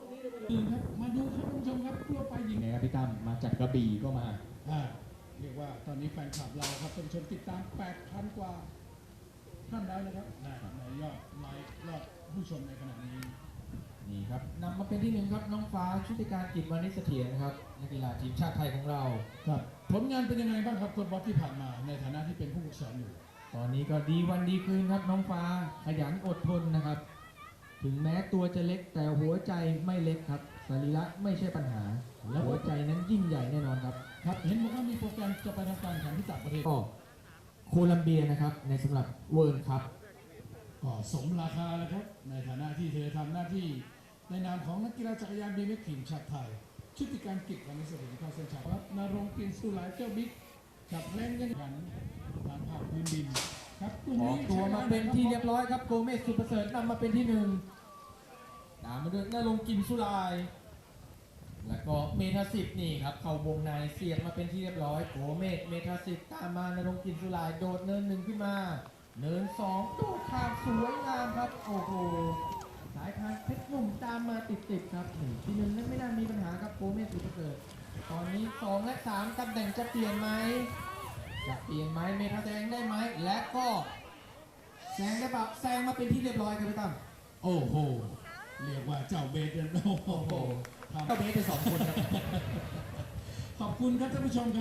อื่นครับมาดูครับท่านผู้ชมครับทั่วไปหญิงไงครับพี่ตั้มมาจากกระบี่ก็มาอ่าเรียกว่าตอนนี้แฟนคลับเราครับท่านผู้ชมติดตาม 8,000 กว่าท่านแล้วนะครับในในยอดไลค์ยอดผู้ชมในขณะนี้นี่ครับนำมาเป็นที่หนึ่งครับน้องฟ้าชุติการกิจวานิชเสถียรครับนักกีฬาทีมชาติไทยของเราครับผลงานเป็นยังไงบ้างครับโค้ชบ๊อบที่ผ่านมา ในฐานะที่เป็นผู้ฝึกสอนอยู่ ตอนนี้ก็ดีวันดีคืนครับน้องฟ้าขยันอดทนนะครับ ถึงแม้ตัวจะเล็กแต่หัวใจไม่เล็กครับสรีระไม่ใช่ปัญหา และหัวใจนั้นยิ่งใหญ่แน่นอนครับครับเห็นบอกว่ามีโปรแกรมจะไปทำการแข่งที่ต่างประเทศก็โคลัมเบียนะครับในสำหรับเวิร์ครับก็สมราคาแล้วครับ ในฐานะที่เธอทำหน้าที่ ในนามของนักกีฬาจักรยานบีเอ็กทีมชาติไทย ชุติการกิจวันนี้เสถียรเข้าเส้นชัยครับนรงค์กินสุหลายเจ้าบิ๊กกับเล่นกันขันตามภาพพื้นดินครับกลุ่ม ออกตัวมาเป็นที่เรียบร้อยครับโกเมสสุประเสริฐนำมาเป็นที่หนึ่งตามมาด้วยนรงกิมสุลาย แล้วก็เมทาสิบนี่ครับ เข้าวงในเสียบมาเป็นที่เรียบร้อยโกเมสเมทาสิบตามมานรงกิมสุลายโดดเนินหนึ่งขึ้นมา เนินสองโดดข้ามสวยงามครับโอ้โหสายทางเพชรหนุ่มตามมาติดๆครับหนึ่งที่หนึ่งนั้นไม่น่ามีปัญหาครับโกเมสสุประเสริฐตอนนี้สองและสามตำแหน่งจะเปลี่ยนไหมจะเปลี่ยนไหมเมทาแซงได้ไหม และก็แซงได้ปะแซงมาเป็นที่เรียบร้อยครับพี่ตั้มโอ้โห เรียกว่าเจ้าเบสเดนโอ้โหทำก็เบสไปสองคนครับ ขอบคุณครับท่านผู้ชมครับ